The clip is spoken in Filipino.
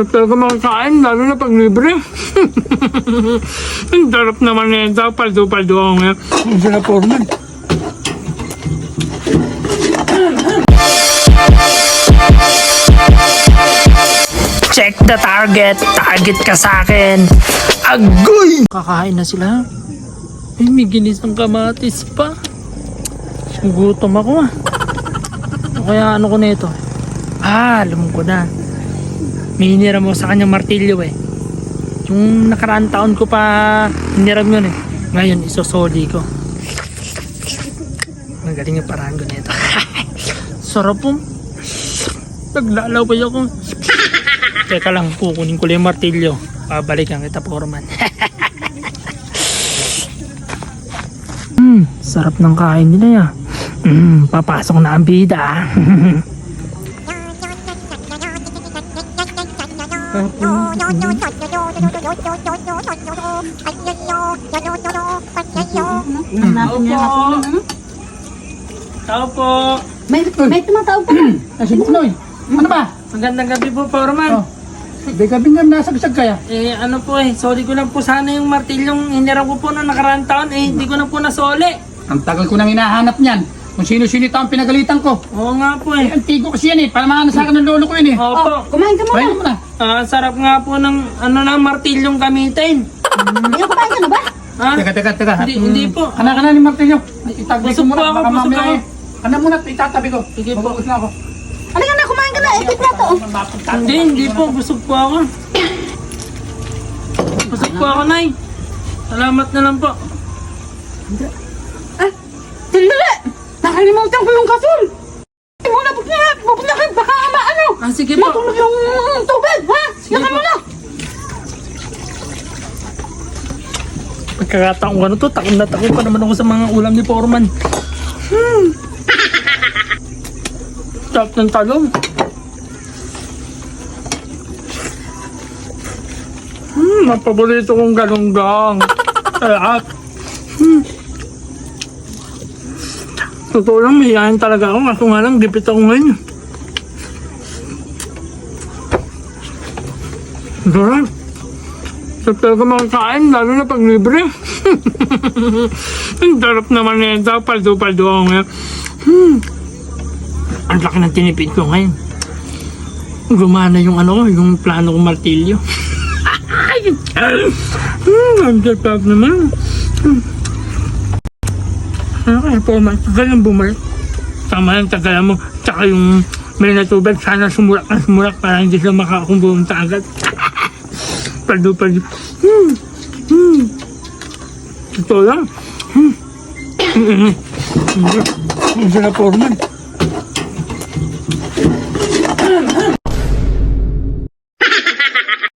Sarap talaga makakain, lalo na pag libre. Ang sarap naman na ito. Paldo-paldo ako ngayon. Ang sarap Foreman. Check the target. Target ka sa akin. Agoy! Kakain na sila. Ay, may ginisang kamatis pa. Gutom ako ah. O Kaya ano ko na ito? Ah, alam ko na. May hiniram mo sa kanyang martilyo eh. Yung nakaraan taon ko pa hiniram yun eh. Ngayon, isosoli ko. Magaling yung paraan nito. Sarap po. Naglalaway ako. Teka lang, kukunin ko lang yung martilyo. Pabalikan kita, Foreman. Hmm, sarap ng kain nila ya. Hmm, papasok na ang bida. ah. Tao po. May, may tumatawag pa. Ay, si Buknoy. Ano ba? Magandang gabi po, Foreman. Oh. Di ka bingam nasa bisag kaya. Eh, ano po eh, sorry ko lang po sana yung martilyong hiniram ko po noong nakaraan taon. Eh, hindi ko na po nasoli. Ang tagal ko nang hinahanap niyan. Kung sino-sino ito ang pinagalitan ko. Oo nga po Eh, antigo kasi yan eh. Palamana sa akin ng lolo ko yun eh. Opo. Oh, kumain ka muna. Kaya mo na. Ah, sarap nga po ng ano na martilyong gamitin. Ayaw, kumain ka na ba? Ha? Teka, teka, teka. Hindi, hindi po. Anak ka na ni Martillo. Itabi ko Busog muna. po ako, Baka busog mamaya ako. eh. Ano muna, itatabi ko. Sige po. Mag-uus na ako. Halika na, kumain ka na. Ikit na to. Hindi, hindi po. Busog po ako. Busog po ako, Nay. Salamat na lang po. Ah, sandali. Nakalimutan ko yung kasol. Muna, buk na, buk na, baka maano. Ah, sige po. Matulog yung tubig, ha? Yakan po. mo na. Pagkakataon ko ano to, takot na takot pa naman ako sa mga ulam ni Foreman. Hmm. Sarap ng talong. Hmm, ang paborito kong galunggang. Sarap. Hmm. Totoo lang, mahihayin talaga ako. Kaso nga lang, gipit ako ngayon. Sarap. Sarap talaga makakain, lalo na pag libre. Ang sarap naman na ito. Paldo-paldo ako ngayon. Hmm. Ang laki ng tinipid ko ngayon. Gumana yung ano yung plano kong martilyo. hmm, ang sarap naman. Hmm. Ano kaya po, man? Bumalik. Tama lang, tagal mo. Tsaka yung may natubig, sana sumulak na sumulak para hindi sila makakumbunta agad. Paldo, paldo. Hmm. Hmm. Totoo lang. Hmm. Hmm. Ang sarap, Foreman.